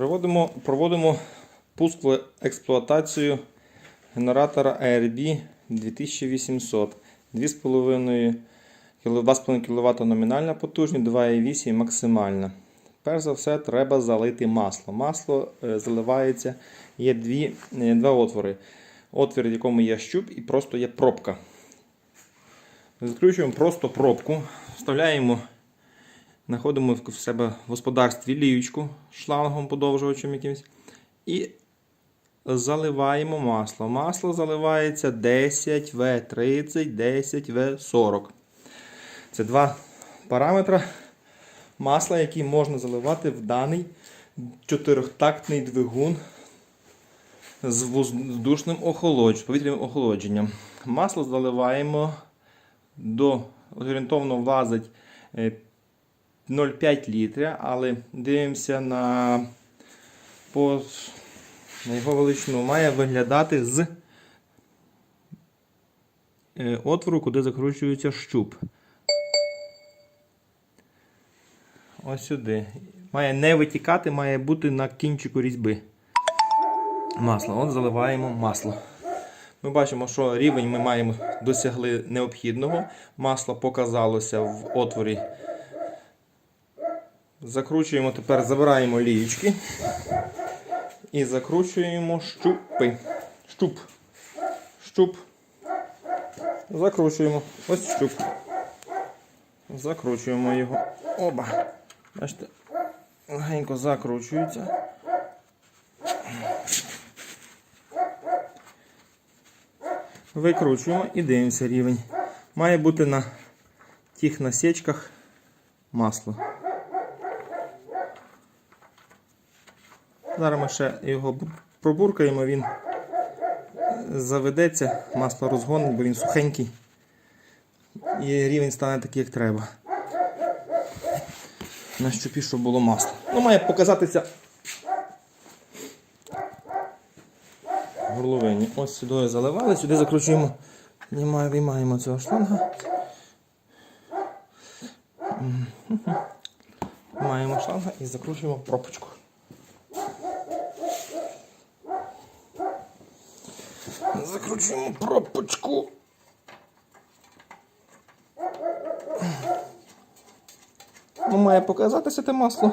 Проводимо, проводимо пускову експлуатацію генератора ARB 2800. 2,5 кВт номінальна потужність, 2,8 максимальна. Перш за все, треба залити масло. Масло е, заливається, є дві, е, два отвори. Отвір, в якому є щуп, і просто є пробка. Закручуємо просто пробку, вставляємо, знаходимо в себе в господарстві ліючку шлангом подовжувачем якимось. І заливаємо масло. Масло заливається 10В30, 10В40. Це два параметри масла, які можна заливати в даний чотирьохтактний двигун з воздушним охолодженням, повітряним охолодженням. Масло заливаємо до орієнтовно влазить е, 0,5 літря, але дивимося на, по, на його величину. Має виглядати з е, отвору, куди закручується щуп. Ось сюди. Має не витікати, має бути на кінчику різьби. Масло. От заливаємо масло. Ми бачимо, що рівень ми маємо досягли необхідного. Масло показалося в отворі. Закручуємо тепер, забираємо лієчки і закручуємо щупи. Щуп. Щуп. Закручуємо. Ось щуп. Закручуємо його. Оба. Бачите, легенько закручується. Викручуємо і дивимося рівень. Має бути на тих насічках масло. Зараз ми ще його пробуркаємо, він заведеться, масло розгонить, бо він сухенький. І рівень стане такий, як треба. На щупі, щоб було масло. Ну, має показатися горловині. Ось сюди заливали, сюди закручуємо, виймаємо цього шланга. Маємо шланга і закручуємо пробочку. Закручуємо пробочку. Ну, має показатися те масло,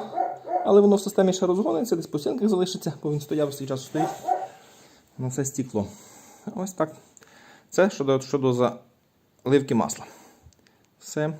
але воно в системі ще розгониться, десь по стінках залишиться, бо він стояв свій час стоїть. На це стекло. Ось так. Це щодо, щодо заливки масла. Все.